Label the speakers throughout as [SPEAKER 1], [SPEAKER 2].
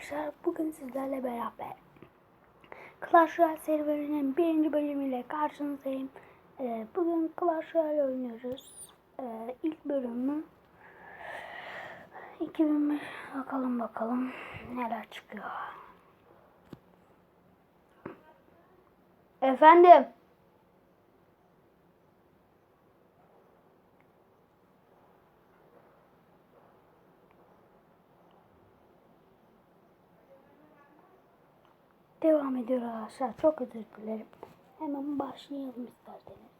[SPEAKER 1] arkadaşlar bugün sizlerle beraber Clash Royale serverinin birinci bölümüyle karşınızdayım. Ee, bugün Clash Royale oynuyoruz. Ee, ilk bölümü 2005 bakalım bakalım neler çıkıyor. Efendim. Devam ediyor arkadaşlar. Çok özür dilerim. Hemen başlayalım isterseniz.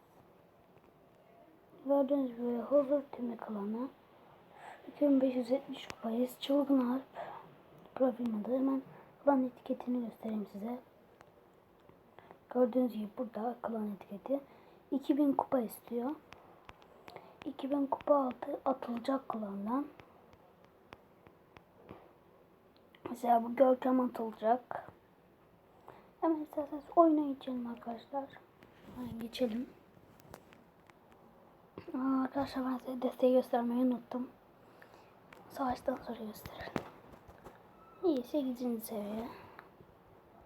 [SPEAKER 1] Gördüğünüz gibi huzur tümü klanı. 2570 kupayız. Çılgın Alp. Profil adı. Hemen klan etiketini göstereyim size. Gördüğünüz gibi burada klan etiketi. 2000 kupa istiyor. 2000 kupa altı atılacak klandan. Mesela bu Görkem atılacak. Hemen isterseniz oyuna geçelim arkadaşlar. Hemen geçelim. Aa, arkadaşlar ben size desteği göstermeyi unuttum. Savaştan sonra gösterelim. İyi 8. seviye.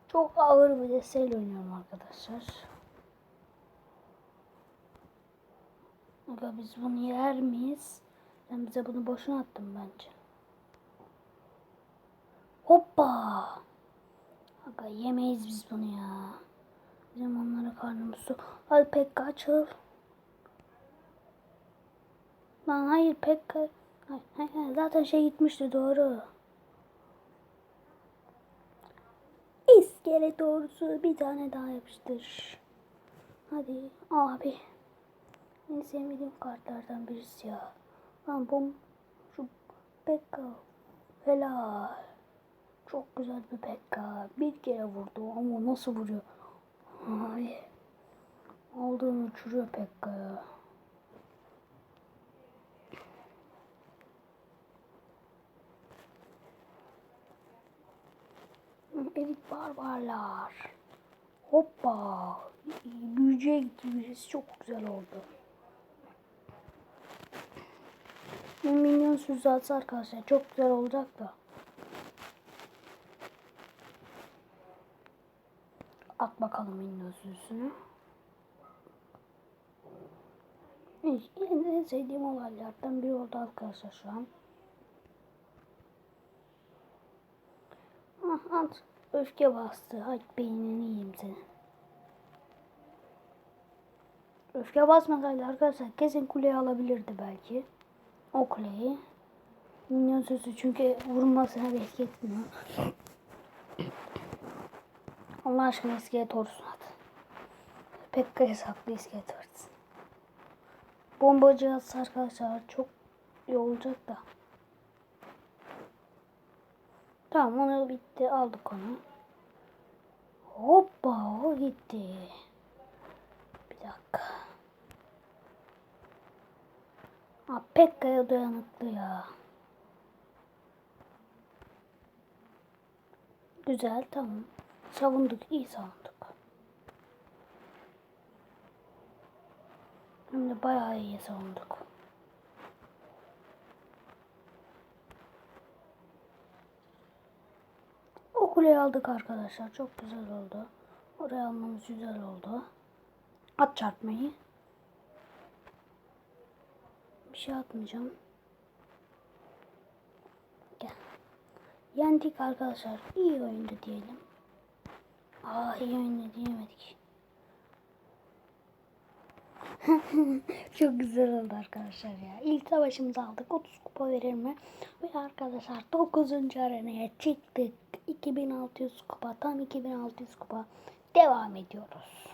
[SPEAKER 1] Çok ağır bir desteğiyle oynuyorum arkadaşlar. Aga biz bunu yer miyiz? Ben bize bunu boşuna attım bence. Hoppa! Aga yemeyiz biz bunu ya. Bizim onlara karnımız su. Hadi Pekka açıl. Lan hayır Pekka. Hayır, hayır, zaten şey gitmişti doğru. İskele doğrusu bir tane daha yapıştır. Hadi abi. En sevmediğim kartlardan birisi ya. Lan bu şu Pekka. Helal. Çok güzel bir Pekka. Bir kere vurdu ama nasıl vuruyor? Ay. Aldığını uçuruyor Pekka ya. Elit barbarlar. Hoppa. Büyücüye gitti birisi çok güzel oldu. Minyon sözü atsa arkadaşlar çok güzel olacak da. At bakalım minyon sözünü. En sevdiğim olaylardan biri oldu arkadaşlar şu an. Ah, at. Öfke bastı. Hadi beynini yiyeyim seni. Öfke basmasaydı arkadaşlar kesin kuleyi alabilirdi belki. O kuleyi. Minyon sözü çünkü vurmasına bir etki etmiyor. Allah aşkına iskelet olsun at. Pekka'ya saklı iskelet versin. Bombacı atsa arkadaşlar çok iyi olacak da. Tamam onu bitti aldık onu. Hoppa o gitti. Bir dakika. Aa, Pekka'ya dayanıklı ya. Güzel tamam. Savunduk iyi savunduk. Hem de bayağı iyi savunduk. O kuleyi aldık arkadaşlar. Çok güzel oldu. Oraya almamız güzel oldu. At çarpmayı. Bir şey atmayacağım. Gel. Yendik arkadaşlar. İyi oyundu diyelim. Aa iyi oyundu diyemedik. Çok güzel oldu arkadaşlar ya. İlk savaşımızı aldık. 30 kupa verir mi? Ve arkadaşlar 9. arenaya çıktık. 2600 kupa. Tam 2600 kupa. Devam ediyoruz.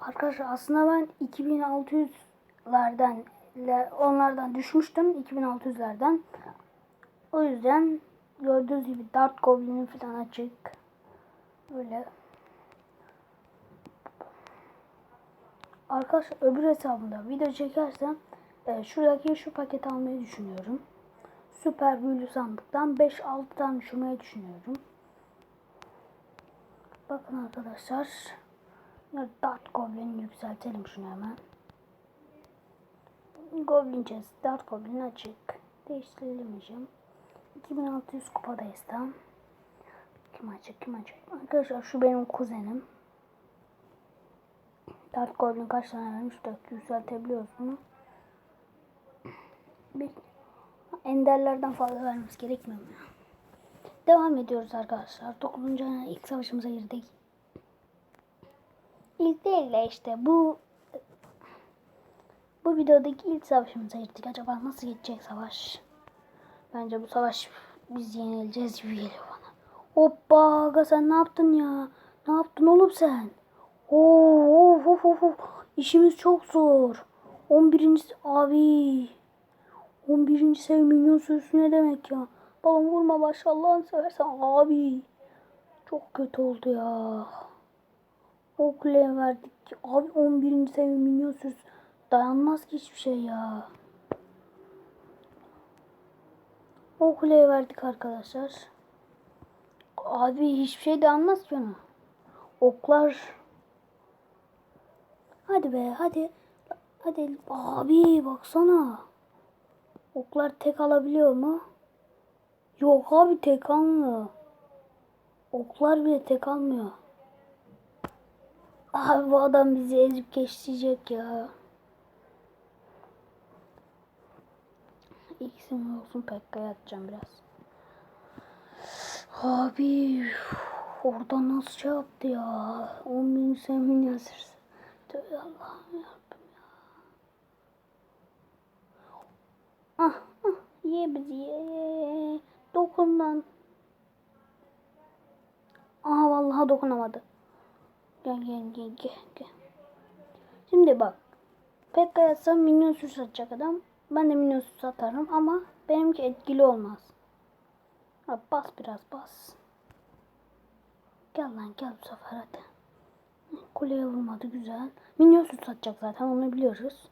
[SPEAKER 1] Arkadaşlar aslında ben 2600'lerden onlardan düşmüştüm. 2600'lerden. O yüzden gördüğünüz gibi Dart Goblin'in falan açık. Öyle Arkadaşlar öbür hesabımda video çekersem e, şuradaki şu paketi almayı düşünüyorum. Süper büyülü sandıktan 5-6 tane düşürmeyi düşünüyorum. Bakın arkadaşlar. Dart Goblin'i yükseltelim şunu hemen. Goblin chest, Dart Goblin açık. Değiştirilemeyeceğim. 2600 kupadayız tam. Kim açık kim açık. Arkadaşlar şu benim kuzenim. Dart Golden kaç tane vermiş? 4 yükseltebiliyorsun. Bir enderlerden fazla vermemiz gerekmiyor mu? ya? Devam ediyoruz arkadaşlar. 9. ayına ilk savaşımıza girdik. İlk değil de işte bu bu videodaki ilk savaşımıza girdik. Acaba nasıl geçecek savaş? Bence bu savaş biz yenileceğiz gibi geliyor bana. Hoppa aga sen ne yaptın ya? Ne yaptın oğlum sen? Oo, of, of, of, of. İşimiz çok zor. 11. abi. 11. seviye minyon sürüsü ne demek ya? Balon vurma baş Allah'ını seversen abi. Çok kötü oldu ya. O kuleye verdik. Abi 11. seviye minyon sürüsü. Dayanmaz ki hiçbir şey ya. O kuleye verdik arkadaşlar. Abi hiçbir şey dayanmaz ki ona. Oklar. Hadi be hadi. Hadi abi baksana. Oklar tek alabiliyor mu? Yok abi tek almıyor. Oklar bile tek almıyor. Abi bu adam bizi ezip geçecek ya. İkisinin olsun Pekka'ya atacağım biraz. Abi orada nasıl şey yaptı ya? 10 bin semin yazırsın. Tövbe Allah'ım ya. Ah, ah ye bizi ye. Dokun lan. Aa vallahi dokunamadı. Gel gel gel gel gel. Şimdi bak. Pekka yatsam minyon süs atacak adam. Ben de minyon süs atarım ama benimki etkili olmaz. Ha, bas biraz bas. Gel lan gel bu sefer hadi. Kuleye vurmadı güzel. Minyon süs atacak zaten onu biliyoruz.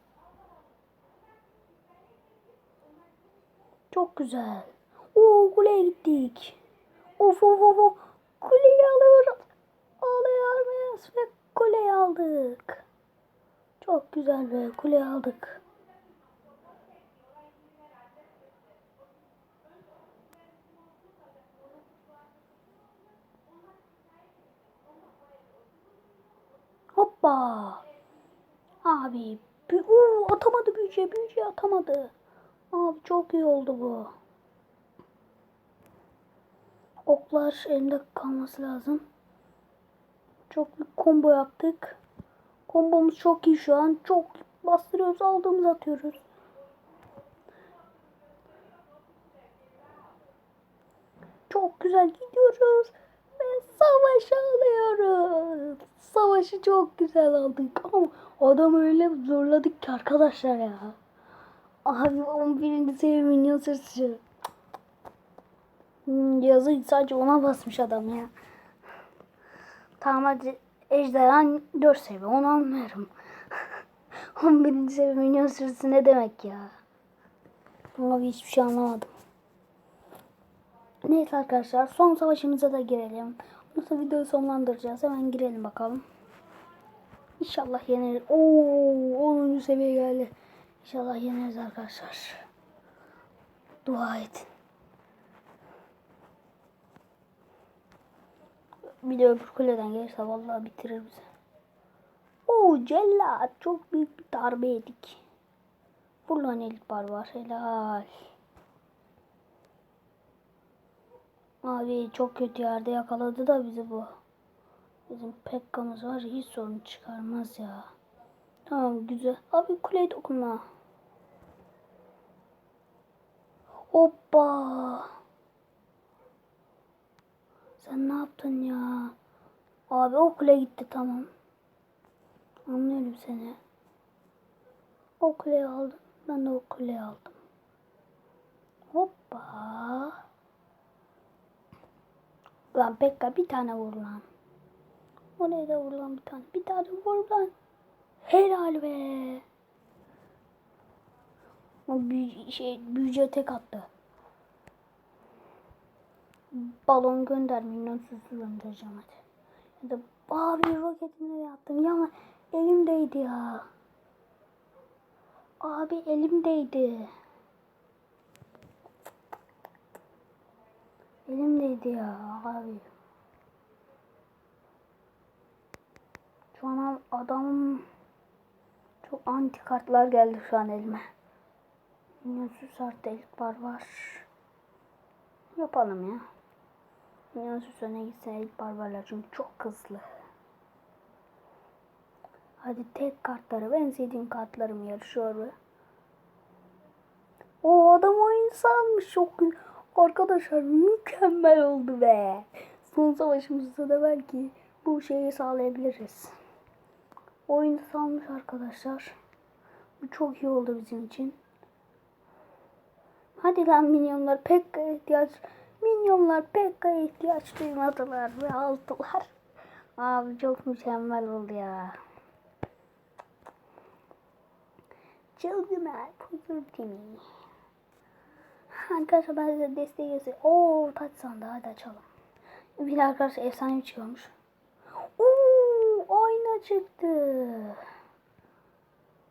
[SPEAKER 1] Çok güzel. Oo kuleye gittik. Of of of of. Kuleyi alıyoruz. Alıyor muyuz? Ve kuleyi aldık. Çok güzel be kuleyi aldık. Hoppa. Abi. Oo, atamadı büyüce. Büyüce atamadı. Abi çok iyi oldu bu. Oklar elinde kalması lazım. Çok bir combo yaptık. Kombomuz çok iyi şu an. Çok bastırıyoruz, aldığımız atıyoruz. Çok güzel gidiyoruz ve savaş alıyoruz. Savaşı çok güzel aldık ama adam öyle zorladık ki arkadaşlar ya. Abi 11. seviye minyon sırtıcı. Hmm, yazık sadece ona basmış adam ya. Tamam hadi ejderhan 4 seviye onu anlıyorum. 11. seviye minyon sürüsü ne demek ya? Abi hiçbir şey anlamadım. Neyse arkadaşlar son savaşımıza da girelim. Nasıl videoyu sonlandıracağız hemen girelim bakalım. İnşallah yeneriz. Oo 10. seviye geldi. İnşallah yeneriz arkadaşlar. Dua edin. Bir de öbür kuleden gelirse vallahi bitirir bizi. Oo cellat çok büyük bir darbe yedik. Buradan elit barbar helal. Abi çok kötü yerde yakaladı da bizi bu. Bizim Pekka'mız var hiç sorun çıkarmaz ya. Tamam güzel. Abi kuleye dokunma. Hoppa. Sen ne yaptın ya? Abi o kule gitti tamam. Anlıyorum seni. O kuleyi aldım. Ben de o kuleyi aldım. Hoppa. Lan Pekka bir tane vur lan. Oraya da vur lan bir tane. Bir tane vur lan. Helal be. O büyü, şey, büyüce tek attı. Balon gönder minyon süsü göndereceğim hadi. Ya da abi roketini nereye attım ya ama elimdeydi ya. Abi elimdeydi. Elimdeydi ya abi. Şu an adam çok anti kartlar geldi şu an elime. Minyonsuz artı elik var var. Yapalım ya. Minyonsuz öne gitsin elik barbarlar çünkü çok hızlı. Hadi tek kartları ben sevdiğim kartlarım yarışıyor ve o adam oyun sanmış çok. Arkadaşlar mükemmel oldu be. Son savaşımızda da belki bu şeyi sağlayabiliriz. Oyunu salmış arkadaşlar. Bu çok iyi oldu bizim için. Hadi lan minyonlar Pekka ihtiyaç minyonlar Pekka ihtiyaç duymadılar ve aldılar. Abi çok mükemmel oldu ya. Çılgınlar huzur timi. Arkadaşlar ben size desteği göstereyim. Oo taç sandığı hadi açalım. Bir arkadaşlar efsane çıkıyormuş. Ayna çıktı.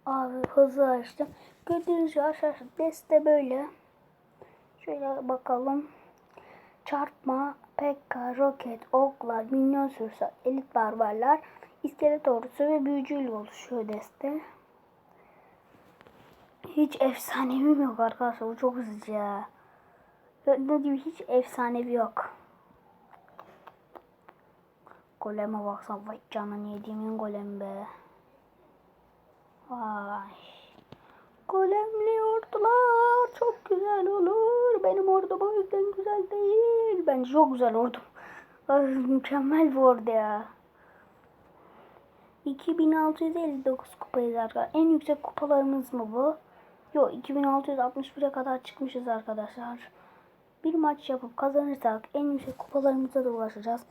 [SPEAKER 1] Abi hızlı açtım. Gördüğünüz gibi arkadaşlar deste böyle. Şöyle bakalım. Çarpma, pekka, roket, oklar, minyon sürüsü, elit barbarlar, iskelet ordusu ve büyücüyle oluşuyor deste. Hiç efsanevim yok arkadaşlar. Bu çok hızlıca. Gördüğünüz gibi hiç efsanevi yok. Goleme baksana. Vay canını yediğimin golem be. Vay. Golemli ordular çok güzel olur. Benim ordum o yüzden güzel değil. Bence çok güzel ordum. Ay, mükemmel bir ordu ya. 2659 kupayız arkadaşlar. En yüksek kupalarımız mı bu? Yok 2661'e kadar çıkmışız arkadaşlar. Bir maç yapıp kazanırsak en yüksek kupalarımıza da ulaşacağız.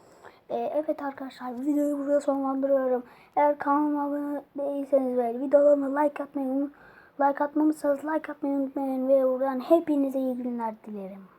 [SPEAKER 1] Ee, evet arkadaşlar videoyu burada sonlandırıyorum. Eğer kanalıma abone değilseniz ve videolarıma like atmayı unut like atmamışsanız like atmayı unutmayın ve buradan hepinize iyi günler dilerim.